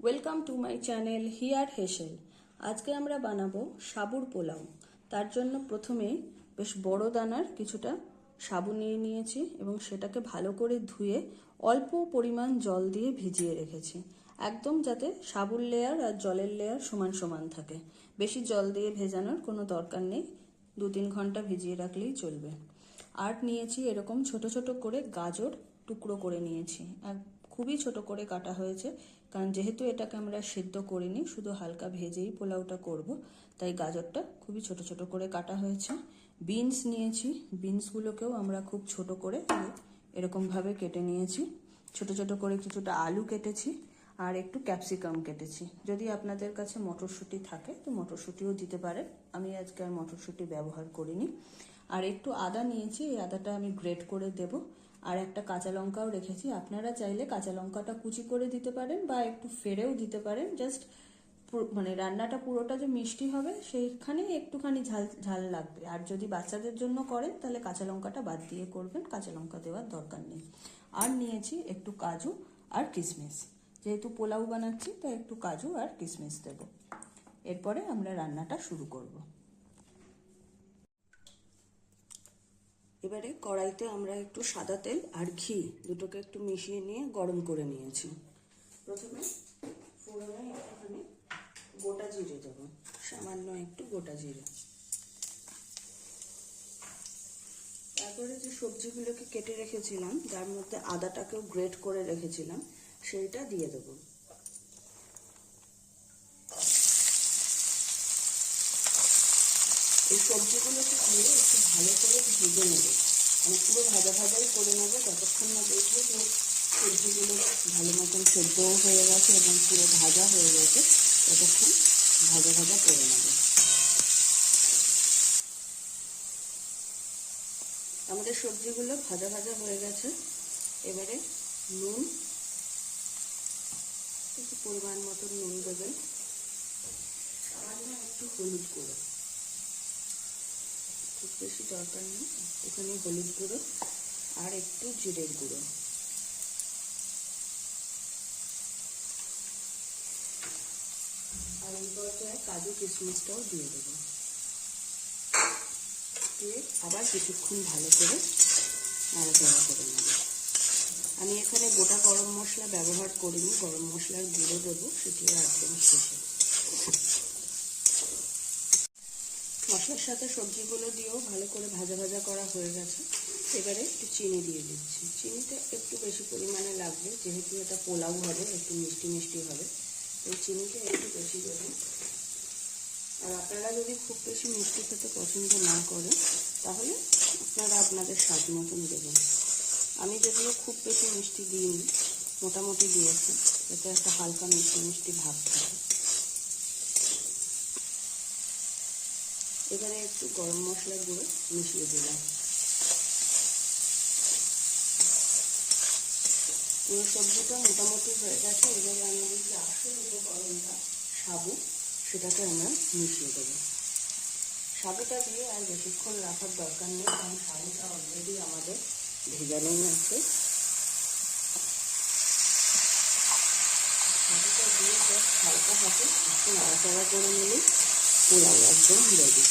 Welcome to my channel here হেসেল আজকে আমরা বানাবো সাবুর পোলাও। তার জন্য প্রথমে বেশ বড় দানার কিছুটা সাবু নিয়ে নিয়েছি এবং সেটাকে ভালো করে ধুয়ে অল্প পরিমাণ জল দিয়ে ভিজিয়ে রেখেছি। একদম যাতে সাবুর লেয়ার আর জলের লেয়ার সমান সমান থাকে। বেশি জল দিয়ে ভেজানোর কোনো দরকার নেই। দু তিন ঘণ্টা ভিজিয়ে রাখলেই চলবে। আর নিয়েছি এরকম ছোট ছোট করে গাজর টুকরো করে নিয়েছি। আর খুবই ছোট করে কাটা হয়েছে। কারণ যেহেতু এটাকে আমরা সেদ্ধ করিনি, শুধু হালকা ভেজেই পোলাওটা করব। তাই গাজরটা খুবই ছোট ছোট করে কাটা হয়েছে। বিনস নিয়েছি। বিনসগুলোকেও আমরা খুব ছোট করে এরকমভাবে কেটে নিয়েছি। ছোট ছোট করে কিছুটা আলু কেটেছি আর একটু ক্যাপসিকাম কেটেছি। যদি আপনাদের কাছে মটরশুঁটি থাকে, তো মটরশুঁটিও দিতে পারেন। আমি আজকে আর মটরশুঁটি ব্যবহার করিনি। আর একটু আদা নিয়েছি। এই আদাটা আমি গ্রেট করে দেব। আর একটা কাঁচা লঙ্কাও রেখেছি। আপনারা চাইলে কাঁচা লঙ্কাটা কুচি করে দিতে পারেন বা একটু ফেরেও দিতে পারেন। জাস্ট মানে রান্নাটা পুরোটা যে মিষ্টি হবে, সেইখানে একটুখানি ঝাল ঝাল লাগবে। আর যদি বাচ্চাদের জন্য করেন, তাহলে কাঁচা লঙ্কাটা বাদ দিয়ে করবেন। কাঁচা লঙ্কা দেওয়ার দরকার নেই। আর নিয়েছি একটু কাজু আর কিশমিশ যেহেতু পোলাও বানাচ্ছি, তাই একটু কাজু আর কিশমিশ দেবো। এরপরে আমরা রান্নাটা শুরু করব। এবারে কড়াইতে আমরা একটু সাদা তেল আর ঘি দুটোকে একটু মিশিয়ে নিয়ে গরম করে নিয়েছি। প্রথমে ফোড়নে একটুখানি গোটা জিরে দেবো, সামান্য একটু গোটা জিরে। তারপরে যে সবজিগুলোকে কেটে রেখেছিলাম, যার মধ্যে আদাটাকেও গ্রেট করে রেখেছিলাম, সেইটা দিয়ে দেবো। এই সবজিগুলোকে দিয়ে একটু ভালো করে ভেজে নেবে। আমি পুরো ভাজা ভাজাই করে নেব যতক্ষণ না দেখব যে সবজিগুলো ভালো মতন সেদ্ধও হয়ে গেছে এবং পুরো ভাজা হয়ে গেছে, ততক্ষণ ভাজা ভাজা করে নেবে। আমাদের সবজিগুলো ভাজা ভাজা হয়ে গেছে। এবারে নুন, একটু পরিমাণ মতন নুন দেবেন। সামান্য একটু হলুদ গুঁড়ো। খুব বেশি দরকার নেই। একটুখানি হলুদ গুঁড়ো আর একটু জিরের গুঁড়ো। আর এই পর্যায়ে কাজু কিশমিশটাও দিয়ে দেবো। দিয়ে আবার কিছুক্ষণ ভালো করে নাড়াচাড়া করে নেব। আমি এখানে গোটা গরম মশলা ব্যবহার করিনি, গরম মশলার গুঁড়ো দেবো সেটিও একদম শেষে। মশলার সাথে সবজিগুলো দিয়েও ভালো করে ভাজা ভাজা করা হয়ে গেছে। এবারে একটু চিনি দিয়ে দিচ্ছি। চিনিটা একটু বেশি পরিমাণে লাগবে, যেহেতু এটা পোলাও হবে, একটু মিষ্টি মিষ্টি হবে। তো চিনিটা একটু বেশি দেবেন আর আপনারা যদি খুব বেশি মিষ্টি খেতে পছন্দ না করেন, তাহলে আপনারা আপনাদের স্বাদ মতন দেবেন। আমি যদিও খুব বেশি মিষ্টি দিইনি, মোটামুটি দিয়েছি। এতে একটা হালকা মিষ্টি মিষ্টি ভাব থাকে। এবারে একটু গরম মশলা গুঁড়ো মিশিয়ে দিলাম। পুরো সবজিটা মোটামুটি হয়ে গেছে, এবারে আমাদের যে আসল উপকরণটা, সাবু, সেটাকে আমরা মিশিয়ে দেবো। সাবুটা দিয়ে আর বেশিক্ষণ রাখার দরকার নেই, কারণ সাবুটা অলরেডি আমাদের ভেজানোই আছে। সাবুটা দিয়ে জাস্ট হালকা হাতে একটু নাড়াচাড়া করে নিলেই পোলাও একদম রেডি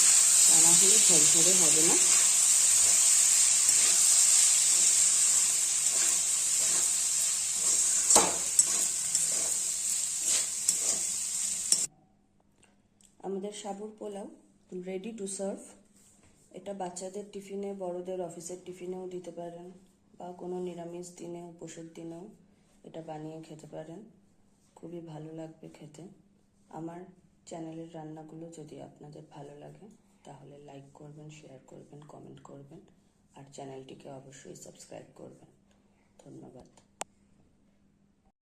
তা না হলে ঝরঝরে হবে না। আমাদের সাবুর পোলাও রেডি টু সার্ভ এটা বাচ্চাদের টিফিনে, বড়দের অফিসের টিফিনেও দিতে পারেন বা কোনো নিরামিষ দিনে উপোসের দিনেও এটা বানিয়ে খেতে পারেন। খুবই ভালো লাগবে খেতে। আমার চ্যানেলের রান্নাগুলো যদি আপনাদের ভালো লাগে, তাহলে লাইক করবেন শেয়ার করবেন কমেন্ট করবেন, আর চ্যানেলটিকে অবশ্যই সাবস্ক্রাইব করবেন। ধন্যবাদ।